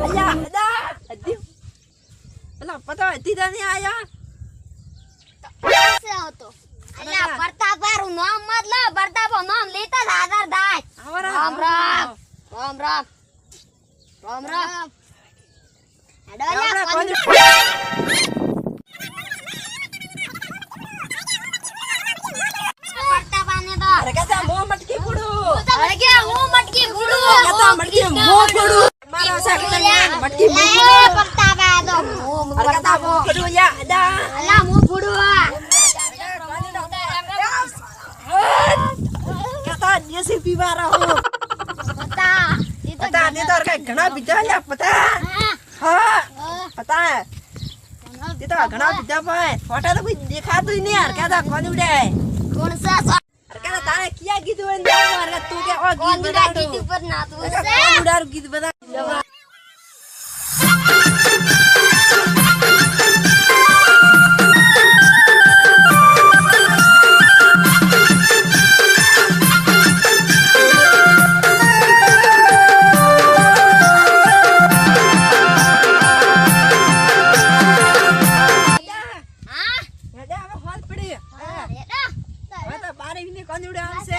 અલ્યા અદા અદ્યો અલા પતા હતી તા નહીં આયા પાસે હતો અલ્યા પ્રતાપારું નામ મત લો પ્રતાપો નામ લેતા જ આધાર દાય રામ રામ રામ રામ રામ રામ હેડો મટકી મો કુડુ મારા સાકતન મટકી મો લે પ્રતાપા તો હું અરે કતા મો કુડુ યા અદા અલા મો ગુડું કતા દેસી પીવા રહો. પતા તો પતા ને તો કઈ ઘણા બીજા લ્યા પતા. હા. પતા. તે તો ઘણા બીજા પણ ફોટા તો કોઈ દેખાતું નહીં યાર કતા કોણ ઉડે? કોણ સા કિયા કીધું તું કે ઓ ગીત કોણ બતાડો કીધું પર ના તું કોણ ઉડાડું ગીત બતા તારી ને કંદુડા આવશે